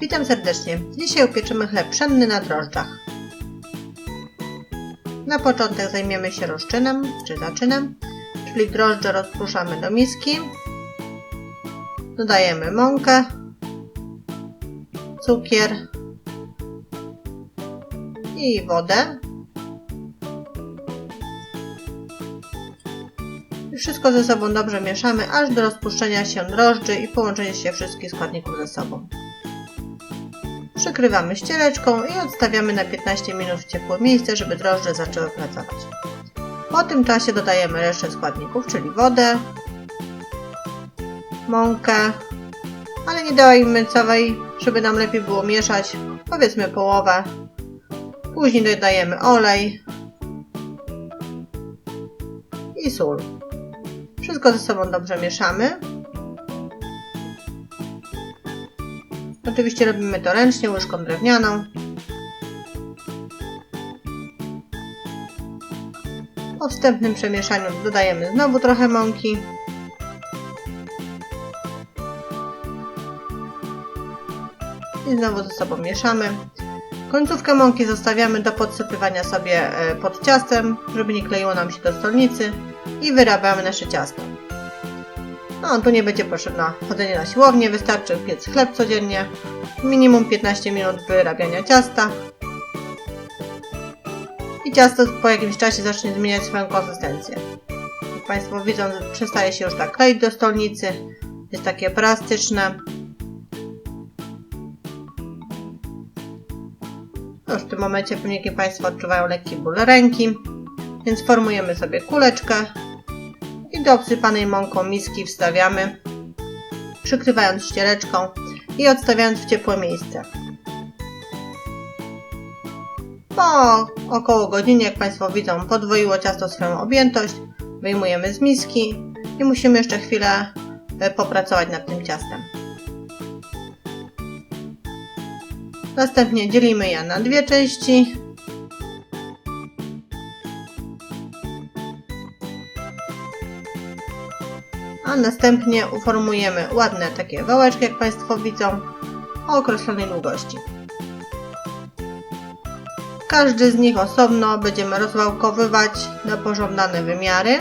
Witam serdecznie. Dzisiaj upieczymy chleb pszenny na drożdżach. Na początek zajmiemy się rozczynem, czy zaczynem, czyli drożdże rozpuszczamy do miski. Dodajemy mąkę, cukier i wodę. I wszystko ze sobą dobrze mieszamy, aż do rozpuszczenia się drożdży i połączenia się wszystkich składników ze sobą. Przykrywamy ściereczką i odstawiamy na 15 minut w ciepłe miejsce, żeby drożdże zaczęły pracować. Po tym czasie dodajemy resztę składników, czyli wodę, mąkę, ale nie dajmy całej, żeby nam lepiej było mieszać, powiedzmy połowę. Później dodajemy olej i sól. Wszystko ze sobą dobrze mieszamy. Oczywiście robimy to ręcznie, łyżką drewnianą. Po wstępnym przemieszaniu dodajemy znowu trochę mąki. I znowu ze sobą mieszamy. Końcówkę mąki zostawiamy do podsypywania sobie e, pod ciastem, żeby nie kleiło nam się do stolnicy i wyrabiamy nasze ciasto. No, tu nie będzie potrzebne chodzenie na siłownię, wystarczy piec chleb codziennie, minimum 15 minut wyrabiania ciasta. I ciasto po jakimś czasie zacznie zmieniać swoją konsystencję. Jak Państwo widzą, przestaje się już tak kleić do stolnicy, jest takie plastyczne. No, Już w tym momencie pewnie Państwo odczuwają lekki ból ręki, więc formujemy sobie kuleczkę i do obsypanej mąką miski wstawiamy, przykrywając ściereczką i odstawiając w ciepłe miejsce. Po około godzinie, jak Państwo widzą, podwoiło ciasto swoją objętość, wyjmujemy z miski i musimy jeszcze chwilę e, popracować nad tym ciastem. Następnie dzielimy je na dwie części a następnie uformujemy ładne takie wałeczki, jak Państwo widzą, o określonej długości. Każdy z nich osobno będziemy rozwałkowywać na pożądane wymiary,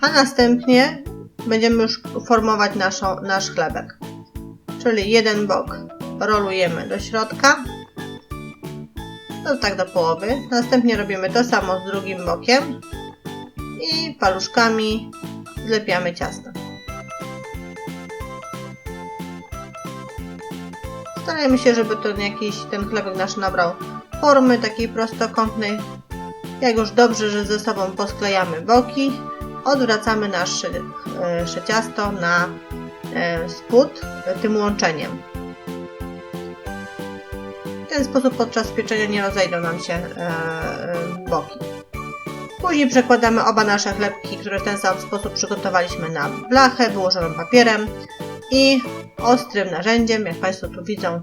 a następnie będziemy już formować naszą, nasz chlebek. Czyli jeden bok rolujemy do środka, no tak do połowy. Następnie robimy to samo z drugim bokiem i paluszkami zlepiamy ciasto. Starajmy się, żeby to jakiś ten chlebek nasz nabrał formy takiej prostokątnej. Jak już dobrze, że ze sobą posklejamy boki, odwracamy nasze, nasze ciasto na e, spód tym łączeniem. W ten sposób podczas pieczenia nie rozejdą nam się e, e, boki. Później przekładamy oba nasze chlebki, które w ten sam sposób przygotowaliśmy na blachę wyłożoną papierem i ostrym narzędziem, jak Państwo tu widzą,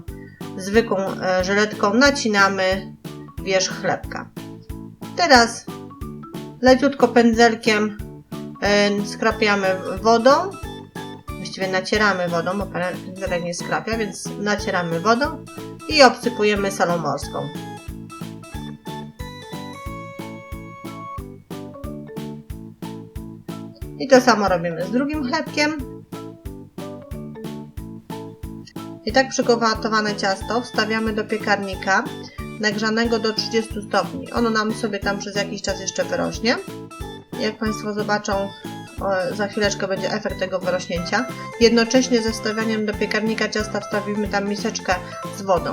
zwykłą e, żyletką nacinamy wierzch chlebka. Teraz leciutko pędzelkiem e, skrapiamy wodą, właściwie nacieramy wodą, bo pędzelek nie skrapia, więc nacieramy wodą i obsypujemy solą morską. I to samo robimy z drugim chlebkiem. I tak przygotowane ciasto wstawiamy do piekarnika nagrzanego do 30 stopni. Ono nam sobie tam przez jakiś czas jeszcze wyrośnie. Jak Państwo zobaczą, za chwileczkę będzie efekt tego wyrośnięcia. Jednocześnie ze wstawianiem do piekarnika ciasta wstawimy tam miseczkę z wodą.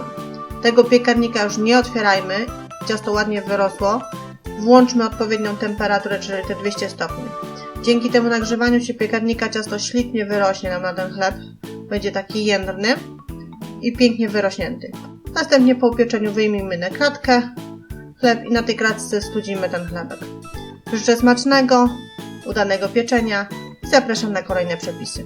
Tego piekarnika już nie otwierajmy, ciasto ładnie wyrosło. Włączmy odpowiednią temperaturę, czyli te 200 stopni. Dzięki temu nagrzewaniu się piekarnika ciasto ślicznie wyrośnie nam na ten chleb. Będzie taki jędrny i pięknie wyrośnięty. Następnie po upieczeniu wyjmijmy na kratkę chleb i na tej kratce studzimy ten chlebek. Życzę smacznego, udanego pieczenia i zapraszam na kolejne przepisy.